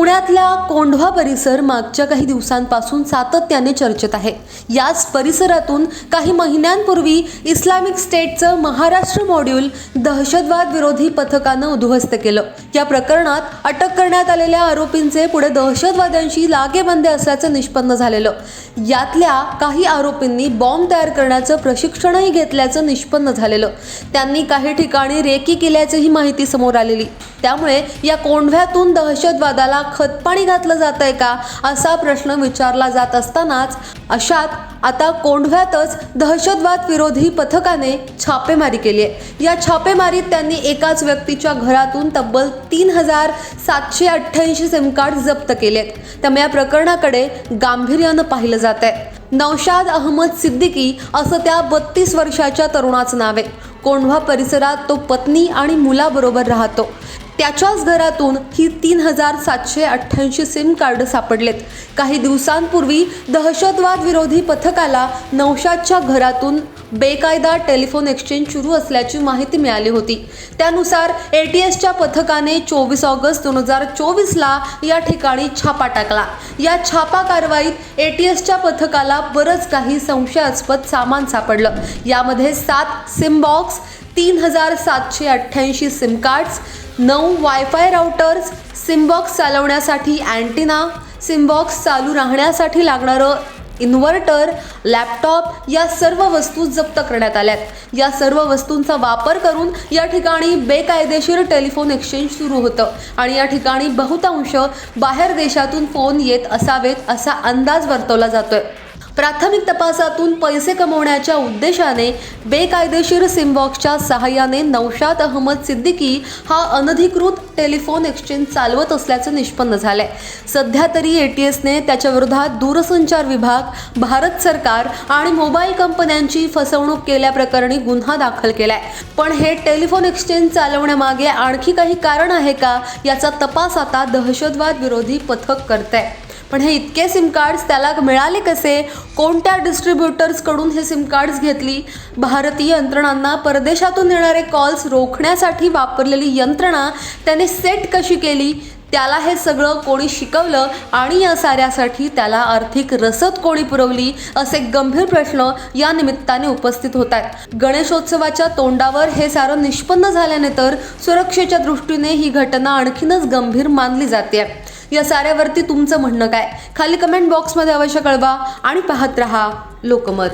पुण्यातल्या कोंढवा परिसर मागच्या काही दिवसांपासून सातत्याने चर्चेत आहे. याच परिसरातून काही महिन्यांपूर्वी इस्लामिक स्टेटचं महाराष्ट्र मॉड्यूल दहशतवाद विरोधी पथकानं उद्ध्वस्त केलं. या प्रकरणात अटक करण्यात आलेल्या आरोपींचे पुढे दहशतवाद्यांशी लागेबंदे असल्याचं निष्पन्न झालेलं. यातल्या काही आरोपींनी बॉम्ब तयार करण्याचं प्रशिक्षणही घेतल्याचं निष्पन्न झालेलं. त्यांनी काही ठिकाणी रेकी केल्याचीही माहिती समोर आलेली. त्यामुळे या कोंढव्यातून दहशतवादाला खतपाणी घातलं जात आहे का? असा प्रश्न विचारला जात असतानाच अशात आता कोंढव्यातच दहशतवाद विरोधी पथकाने छापेमारी केली आहे. या छापेमारीत त्यांनी एकाच व्यक्तीच्या घरातून तब्बल तीन हजार सातशे अठ्ठ्याऐंशी सिम कार्ड जप्त आहेत त्यामुळे या प्रकरणाकडे गांभीर्यानं पाहिलं जात आहे. नौशाद अहमद सिद्दीकी असं त्या बत्तीस वर्षाच्या तरुणाचं नाव आहे. कोंढवा परिसरात तो पत्नी आणि मुलाबरोबर राहतो. त्याच्याच घरातून ही तीन हजार सातशे अठ्ठ्याऐंशी सिम कार्ड सापडलेत. काही दिवसांपूर्वी दहशतवाद विरोधी पथकाला नौशादच्या घरातून बेकायदा टेलिफोन एक्सचेंज सुरू असल्याची माहिती मिळाली होती. त्यानुसार ए टी एसच्या पथकाने चोवीस ऑगस्ट दोन हजार चोवीसला या ठिकाणी छापा टाकला. या छापा कारवाईत ए टी एसच्या पथकाला बरंच काही संशयास्पद सामान सापडलं. यामध्ये सात सिम बॉक्स तीन हजार सातशे अठ्ठ्याऐंशी सिम कार्ड्स नऊ वायफाय राउटर्स सिमबॉक्स चालवण्यासाठी अँटिना सिमबॉक्स चालू राहण्यासाठी लागणारं इन्व्हर्टर लॅपटॉप या सर्व वस्तू जप्त करण्यात आल्यात. या सर्व वस्तूंचा वापर करून या ठिकाणी बेकायदेशीर टेलिफोन एक्सचेंज सुरू होतं आणि या ठिकाणी बहुतांश बाहेर देशातून फोन येत असावेत असा अंदाज वर्तवला जातोय. प्राथमिक तपासातून पैसे कमवण्याच्या उद्देशाने बेकायदेशीर सिमबॉक्सच्या सहाय्याने नौशाद अहमद सिद्दीकी हा अनधिकृत टेलिफोन एक्सचेंज चालवत असल्याचं निष्पन्न झालंय. सध्या तरी ए टी एसने त्याच्या विरोधात दूरसंचार विभाग भारत सरकार आणि मोबाईल कंपन्यांची फसवणूक केल्याप्रकरणी गुन्हा दाखल केलाय. पण हे टेलिफोन एक्सचेंज चालवण्यामागे आणखी काही कारण आहे का याचा तपास आता दहशतवाद विरोधी पथक करत आहे पण हे इतके सिम कार्ड्स त्याला मिळाले कसे? कोणत्या डिस्ट्रीब्युटर्सकडून हे सिम कार्ड्स घेतली? भारतीय यंत्रणांना परदेशातून येणारे कॉल्स रोखण्यासाठी वापरलेली यंत्रणा त्याने सेट कशी केली? त्याला हे सगळं कोणी शिकवलं आणि या साऱ्यासाठी त्याला आर्थिक रसद कोणी पुरवली? असे गंभीर प्रश्न या निमित्ताने उपस्थित होत आहेत गणेशोत्सवाच्या तोंडावर हे सारं निष्पन्न झाल्याने तर सुरक्षेच्या दृष्टीने ही घटना आणखीनच गंभीर मानली जाते या साऱ्यावरती तुमचं म्हणणं काय? खाली कमेंट बॉक्समध्ये अवश्य कळवा आणि पाहत रहा लोकमत.